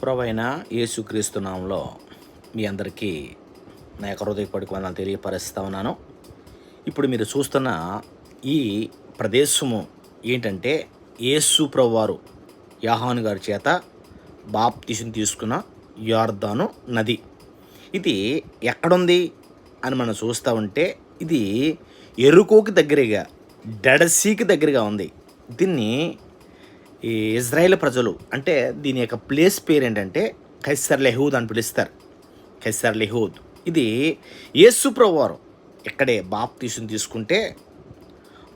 ప్రభైన యేసుక్రీస్తు నామంలో మీ అందరికీ నా యొక్క హృదయపడికి వందలు తెలియపరుస్తూ ఉన్నాను. ఇప్పుడు మీరు చూస్తున్న ఈ ప్రదేశము ఏంటంటే యేసు ప్రభువారు యాహాను గారి చేత బాప్తిసం తీసుకున్న యార్దాను నది. ఇది ఎక్కడుంది అని మనం చూస్తూ ఉంటే ఇది ఎరుకోకి దగ్గరగా డెడసీకి దగ్గరగా ఉంది. దీన్ని ఈ ఇజ్రాయేల్ ప్రజలు అంటే దీని యొక్క ప్లేస్ పేరు ఏంటంటే ఖైసర్ లెహూద్ అని పిలుస్తారు. ఖైసర్ లెహూద్. ఇది యేసు ఇక్కడే బాప్తీసుని తీసుకుంటే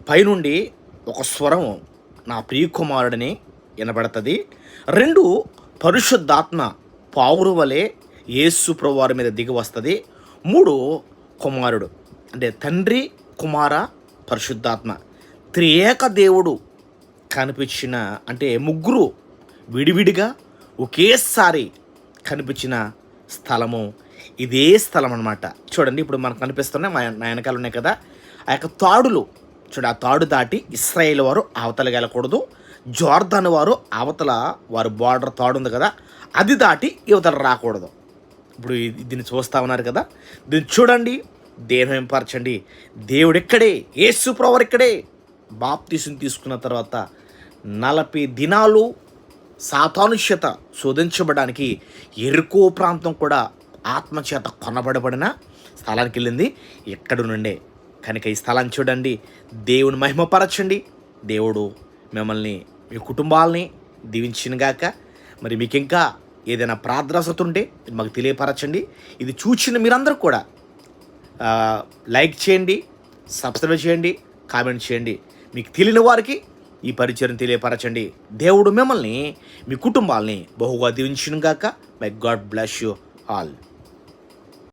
పైనుండి ఒక స్వరం నా ప్రియకుమారుడిని వినబడుతుంది. రెండు పరిశుద్ధాత్మ పావురు వలె యేసు ప్రభువారి మీద దిగి వస్తుంది. మూడు కుమారుడు అంటే తండ్రి కుమార పరిశుద్ధాత్మ. త్రియేక దేవుడు కనిపించిన అంటే ముగ్గురు విడివిడిగా ఒకేసారి కనిపించిన స్థలము. ఇదే స్థలం అనమాట చూడండి ఇప్పుడు మనకు కనిపిస్తున్నాయి మా వెనకాల ఉన్నాయి కదా. ఆ యొక్క తాడులు. చూడ ఆ తాడు దాటి ఇస్రాయేల్ వారు అవతలకి వెళ్ళకూడదు. జోర్దాన్ వారు అవతల వారు బార్డర్ తాడు ఉంది కదా అది దాటి యువతలు రాకూడదు. ఇప్పుడు దీన్ని చూస్తా ఉన్నారు కదా. దీన్ని చూడండి దేహం ఎంపరచండి దేవుడు ఇక్కడే యేసు ప్రవర్ ఇక్కడే. బాప్తిసం తీసుకున్న తర్వాత నలభై దినాలు సాతానుష్యత శోధించబడానికి ఎరుకో ప్రాంతం కూడా ఆత్మచేత కొనబడబడిన స్థలానికి వెళ్ళింది. ఎక్కడి నుండే? కనుక ఈ స్థలాన్ని చూడండి. దేవుని మహిమపరచండి. దేవుడు మిమ్మల్ని మీ కుటుంబాలని దీవించినగాక. మరి మీకు ఇంకా ఏదైనా ప్రార్థనసత ఉంటే మాకు తెలియపరచండి. ఇది చూచిన మీరందరూ కూడా లైక్ చేయండి సబ్స్క్రైబ్ చేయండి కామెంట్ చేయండి. మీకు తెలియని వారికి ఈ పరిచయం తెలియపరచండి. దేవుడు మిమ్మల్ని మీ కుటుంబాల్ని బహుగా దీవించునుగాక. May God bless you all